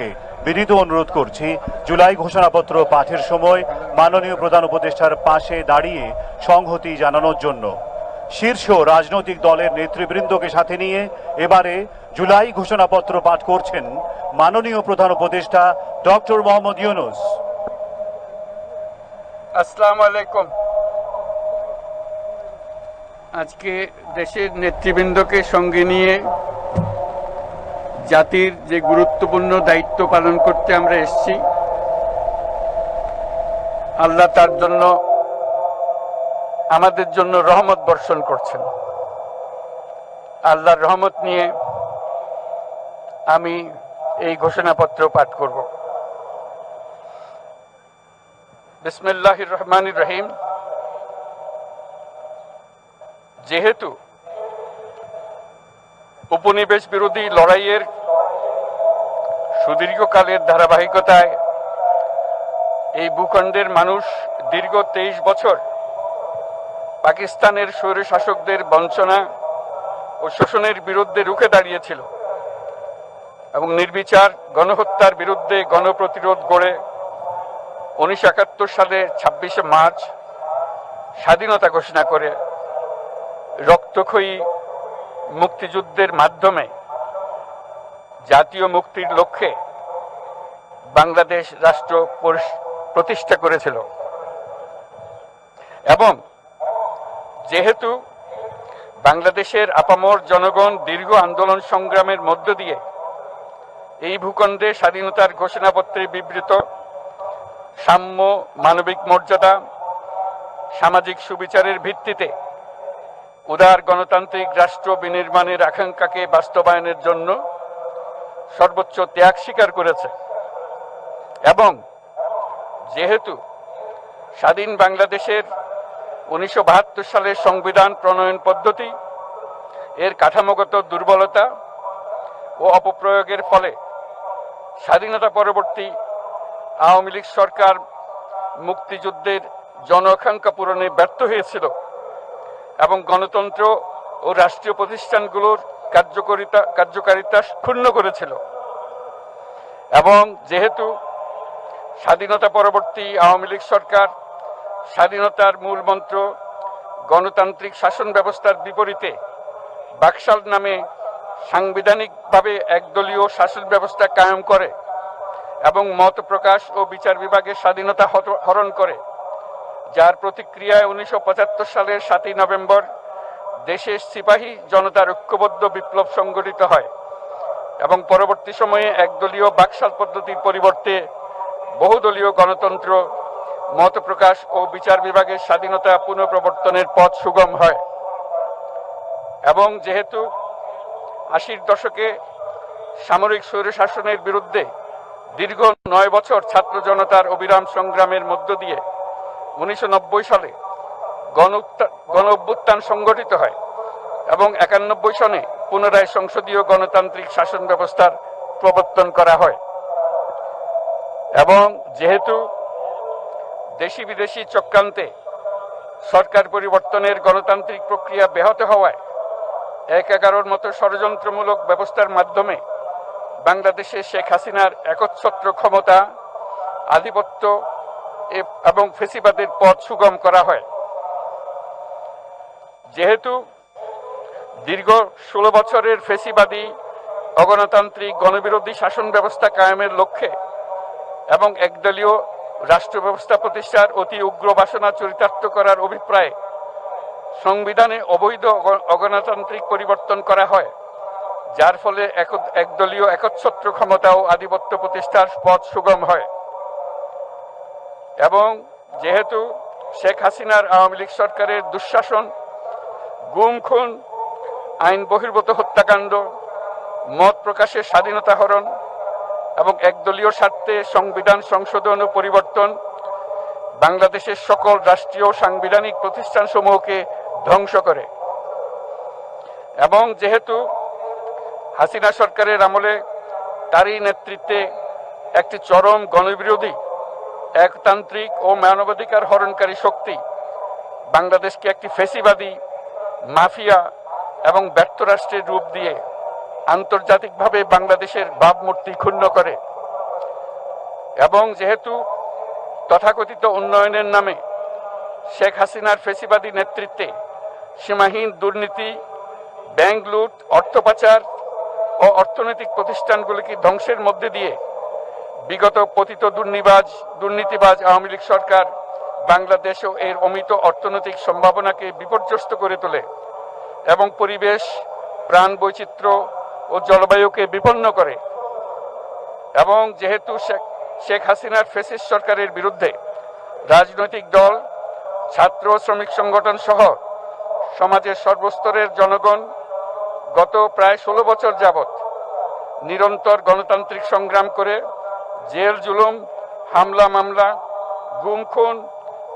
নেতৃবৃন্দকে বিনীত অনুরোধ করছি। জুলাই ঘোষণাপত্র পাঠের সময় মাননীয় প্রধান উপদেষ্টার পাশে দাঁড়িয়ে সংহতি জানানোর জন্য। শীর্ষ রাজনৈতিক দলের নেতৃবৃন্দকে সাথে নিয়ে এবারে জুলাই ঘোষণাপত্র পাঠ করছেন মাননীয় প্রধান উপদেষ্টা ডক্টর মোহাম্মদ ইউনুস। আসসালামু আজকে দেশের নেতৃবৃন্দকে সঙ্গে নিয়ে জাতির যে গুরুত্বপূর্ণ দায়িত্ব পালন করতে আমরা এসেছি, আল্লাহ তার জন্য আমাদের জন্য রহমত বর্ষণ করছেন। আল্লাহর রহমত নিয়ে আমি এই ঘোষণাপত্র পাঠ করব। বিসমিল্লাহির রহমান রহিম। যেহেতু উপনিবেশ বিরোধী লড়াইয়ের সুদীর্ঘকালের ধারাবাহিকতায় এই ভূখণ্ডের মানুষ দীর্ঘ তেইশ বছর পাকিস্তানের স্বৈর শাসকদের বঞ্চনা ও শোষণের বিরুদ্ধে রুখে দাঁড়িয়েছিল এবং নির্বিচার গণহত্যার বিরুদ্ধে গণপ্রতিরোধ গড়ে উনিশশো একাত্তর সালে ছাব্বিশে মার্চ স্বাধীনতা ঘোষণা করে রক্তক্ষয়ী মুক্তিযুদ্ধের মাধ্যমে জাতীয় মুক্তির লক্ষ্যে বাংলাদেশ রাষ্ট্র প্রতিষ্ঠা করেছিল। এবং যেহেতু বাংলাদেশের আপামর জনগণ দীর্ঘ আন্দোলন সংগ্রামের মধ্য দিয়ে এই ভূখণ্ডে স্বাধীনতার ঘোষণাপত্রে বিবৃত সাম্য মানবিক মর্যাদা, সামাজিক সুবিচারের ভিত্তিতে উদার গণতান্ত্রিক রাষ্ট্র বিনির্মাণের আকাঙ্ক্ষাকে বাস্তবায়নের জন্য সর্বোচ্চ ত্যাগ স্বীকার করেছে। এবং যেহেতু স্বাধীন বাংলাদেশের উনিশশো বাহাত্তর সালের সংবিধান প্রণয়ন পদ্ধতি, এর কাঠামোগত দুর্বলতা ও অপপ্রয়োগের ফলে স্বাধীনতা পরবর্তী আওয়ামী লীগ সরকার মুক্তিযুদ্ধের জনআকাঙ্ক্ষা পূরণে ব্যর্থ হয়েছিল এবং গণতন্ত্র ও রাষ্ট্রীয় প্রতিষ্ঠানগুলোর কার্যকারিতা কার্যকারিতা ক্ষুণ্ণ করেছিল। এবং যেহেতু স্বাধীনতা পরবর্তী আওয়ামী লীগ সরকার স্বাধীনতার মূল মন্ত্র গণতান্ত্রিক শাসন ব্যবস্থার বিপরীতে বাকশাল নামে সাংবিধানিকভাবে একদলীয় শাসন ব্যবস্থা কায়েম করে এবং মত প্রকাশ ও বিচার বিভাগের স্বাধীনতা হরণ করে, যার প্রতিক্রিয়ায় উনিশশো পঁচাত্তর সালের সাতই নভেম্বর দেশের সিপাহী জনতার ঐক্যবদ্ধ বিপ্লব সংগঠিত হয় এবং পরবর্তী সময়ে একদলীয় বাকশাল পদ্ধতির পরিবর্তে বহুদলীয় গণতন্ত্র, মত প্রকাশ ও বিচার বিভাগের স্বাধীনতা পুনঃপ্রবর্তনের পথ সুগম হয়। এবং যেহেতু আশির দশকে সামরিক স্বৈরশাসনের বিরুদ্ধে দীর্ঘ নয় বছর ছাত্র জনতার অবিরাম সংগ্রামের মধ্য দিয়ে উনিশশো নব্বই সালে গণ অভ্যুত্থান সংগঠিত হয় এবং একানব্বই সনে পুনরায় সংসদীয় গণতান্ত্রিক শাসন ব্যবস্থার প্রবর্তন করা হয়। এবং যেহেতু দেশি বিদেশি চক্রান্তে সরকার পরিবর্তনের গণতান্ত্রিক প্রক্রিয়া ব্যাহত হওয়ায় এক এগারোর মতো ষড়যন্ত্রমূলক ব্যবস্থার মাধ্যমে বাংলাদেশে শেখ হাসিনার একচ্ছত্র ক্ষমতা আধিপত্য এবং ফেসিবাদের পথ সুগম করা হয়। যেহেতু দীর্ঘ ষোলো বছরের ফেসিবাদী, অগণতান্ত্রিক গণবিরোধী শাসন ব্যবস্থা কায়েমের লক্ষ্যে এবং একদলীয় রাষ্ট্র ব্যবস্থা প্রতিষ্ঠার অতি উগ্র বাসনা চরিতার্থ করার অভিপ্রায়ে সংবিধানে অবৈধ অগণতান্ত্রিক পরিবর্তন করা হয়, যার ফলে এক- একদলীয় একচ্ছত্র ক্ষমতা ও আধিপত্য প্রতিষ্ঠার পথ সুগম হয়। এবং যেহেতু শেখ হাসিনার আওয়ামী লীগ সরকারের দুঃশাসন গুম খুন আইন বহির্ভূত হত্যাকাণ্ড, মত প্রকাশের স্বাধীনতা হরণ এবং একদলীয় স্বার্থে সংবিধান সংশোধন ও পরিবর্তন বাংলাদেশের সকল রাষ্ট্রীয় সাংবিধানিক প্রতিষ্ঠানসমূহকে ধ্বংস করে। এবং যেহেতু হাসিনা সরকারের আমলে তারই নেতৃত্বে একটি চরম গণবিরোধী, একতান্ত্রিক ও মানবাধিকার হরণকারী শক্তি বাংলাদেশকে একটি ফেসিবাদী মাফিয়া এবং ব্যর্থ রাষ্ট্রের রূপ দিয়ে আন্তর্জাতিকভাবে বাংলাদেশের ভাবমূর্তি ক্ষুণ্ণ করে। এবং যেহেতু তথাকথিত উন্নয়নের নামে শেখ হাসিনার ফেসিবাদী নেতৃত্বে সীমাহীন দুর্নীতি, ব্যাংক লুট, অর্থ পাচার ও অর্থনৈতিক প্রতিষ্ঠানগুলিকে ধ্বংসের মধ্যে দিয়ে বিগত পতিত দুর্নিবাজ, দুর্নীতিবাজ আওয়ামী লীগ সরকার বাংলাদেশ ও এর অমিত অর্থনৈতিক সম্ভাবনাকে বিপর্যস্ত করে তোলে এবং পরিবেশ, প্রাণ বৈচিত্র্য ও জলবায়ুকে বিপন্ন করে। এবং যেহেতু শেখ শেখ হাসিনার ফেসিস সরকারের বিরুদ্ধে রাজনৈতিক দল, ছাত্র শ্রমিক সংগঠন সহ সমাজের সর্বস্তরের জনগণ গত প্রায় ষোলো বছর যাবৎ নিরন্তর গণতান্ত্রিক সংগ্রাম করে জেল, জুলুম, হামলা, মামলা, গুম, খুন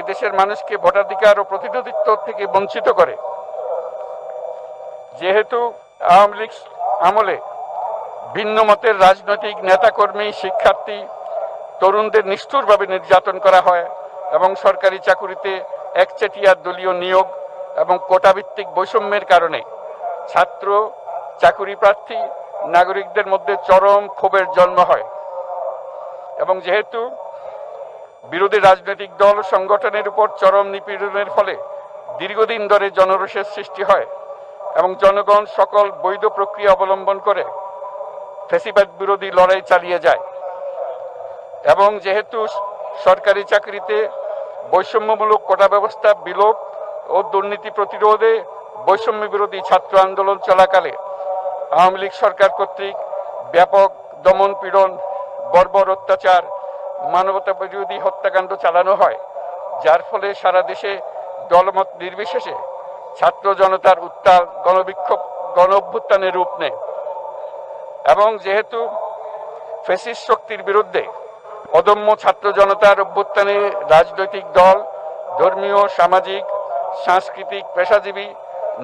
এদেশের মানুষকে ভোটাধিকার ও প্রতিনিধিত্ব থেকে বঞ্চিত করে। যেহেতু আওয়ামী লীগ আমলে ভিন্ন মতের রাজনৈতিক নেতাকর্মী, শিক্ষার্থী, তরুণদের নিষ্ঠুরভাবে নির্যাতন করা হয় এবং সরকারি চাকুরিতে একচেটিয়া দলীয় নিয়োগ এবং কোটাভিত্তিক বৈষম্যের কারণে ছাত্র, চাকুরি প্রার্থী, নাগরিকদের মধ্যে চরম ক্ষোভের জন্ম হয়। এবং যেহেতু বিরোধী রাজনৈতিক দল সংগঠনের উপর চরম নিপীড়নের ফলে দীর্ঘদিন ধরে জনরোষের সৃষ্টি হয় এবং জনগণ সকল বৈধ প্রক্রিয়া অবলম্বন করে ফেসিবাদ বিরোধী লড়াই চালিয়ে যায়। এবং যেহেতু সরকারি চাকরিতে বৈষম্যমূলক কোটা ব্যবস্থা বিলোপ ও দুর্নীতি প্রতিরোধে বৈষম্য বিরোধী ছাত্র আন্দোলন চলাকালে আওয়ামী লীগ সরকার কর্তৃক ব্যাপক দমন পীড়ন, বর্বর অত্যাচার মানবতা বিরোধী হত্যাকাণ্ড চালানো হয়, যার ফলে সারা দেশে দলমত নির্বিশেষে ছাত্র জনতার উত্তাল গণবিক্ষোভ গণ অভ্যুত্থানের রূপ নেয়। এবং যেহেতু ফেসিস শক্তির বিরুদ্ধে অদম্য ছাত্র জনতার অভ্যুত্থানে রাজনৈতিক দল, ধর্মীয়, সামাজিক, সাংস্কৃতিক, পেশাজীবী,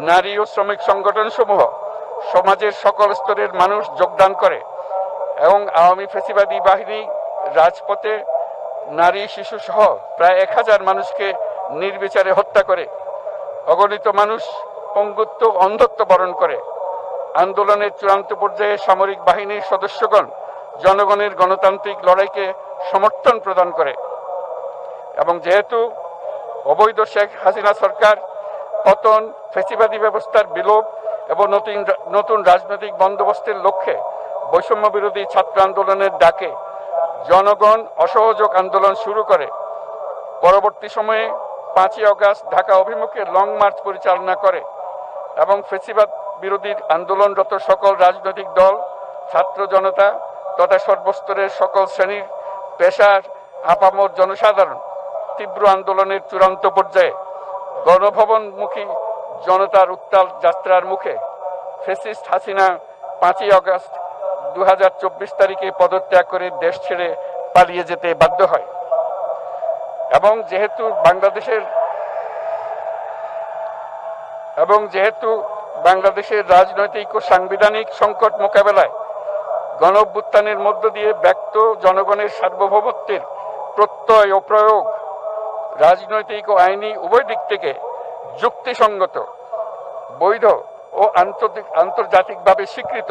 নারী ও শ্রমিক সংগঠন সমূহ সমাজের সকল স্তরের মানুষ যোগদান করে এবং আওয়ামী ফেসিবাদী বাহিনী রাজপথে নারী, শিশু সহ প্রায় এক হাজার মানুষকে নির্বিচারে হত্যা করে। অগণিত মানুষ পঙ্গুত্ব, অন্ধত্ব বরণ করে। আন্দোলনের চূড়ান্ত পর্যায়ে সামরিক বাহিনীর সদস্যগণ জনগণের গণতান্ত্রিক লড়াইকে সমর্থন প্রদান করে। এবং যেহেতু অবৈধ শেখ হাসিনা সরকার পতন, ফেসিবাদী ব্যবস্থার বিলোপ এবং নতুন নতুন রাজনৈতিক বন্দোবস্তের লক্ষ্যে বৈষম্য বিরোধী ছাত্র আন্দোলনের ডাকে জনগণ অসহযোগ আন্দোলন শুরু করে। পরবর্তী সময়ে পাঁচই অগাস্ট ঢাকা অভিমুখে লং মার্চ পরিচালনা করে এবং ফেসিবাদ বিরোধী আন্দোলনরত সকল রাজনৈতিক দল, ছাত্র জনতা তথা সর্বস্তরের সকল শ্রেণির পেশার আপামর জনসাধারণ তীব্র আন্দোলনের চূড়ান্ত পর্যায়ে গণভবনমুখী জনতার উত্তাল যাত্রার মুখে ফেসিস্ট হাসিনা পাঁচই আগস্ট দু হাজার চব্বিশ তারিখে পদত্যাগ করে দেশ ছেড়ে পালিয়ে যেতে বাধ্য হয়। এবং যেহেতু বাংলাদেশের এবং যেহেতু বাংলাদেশের রাজনৈতিক ও সাংবিধানিক সংকট মোকাবেলায় গণ মধ্য দিয়ে ব্যক্ত জনগণের সার্বভৌমত্বের প্রত্যয় ও প্রয়োগ রাজনৈতিক ও আইনি উভয় দিক থেকে যুক্তিসঙ্গত, বৈধ ও আন্তর্জাতিক আন্তর্জাতিকভাবে স্বীকৃত।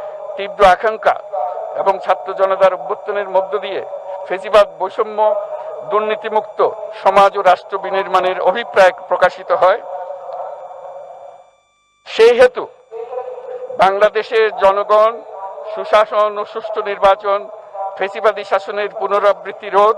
তীব্র আকাঙ্ক্ষা এবং ছাত্র জনতার অভ্যুত্থানের মধ্য দিয়ে ফেসিবাদ বৈষম্য, দুর্নীতিমুক্ত সমাজ ও রাষ্ট্র বিনির্মাণের অভিপ্রায় প্রকাশিত হয়। সেই হেতু বাংলাদেশের জনগণ, সুশাসন ও সুষ্ঠু নির্বাচন, ফেসিবাদী শাসনের পুনরাবৃত্তি রোধ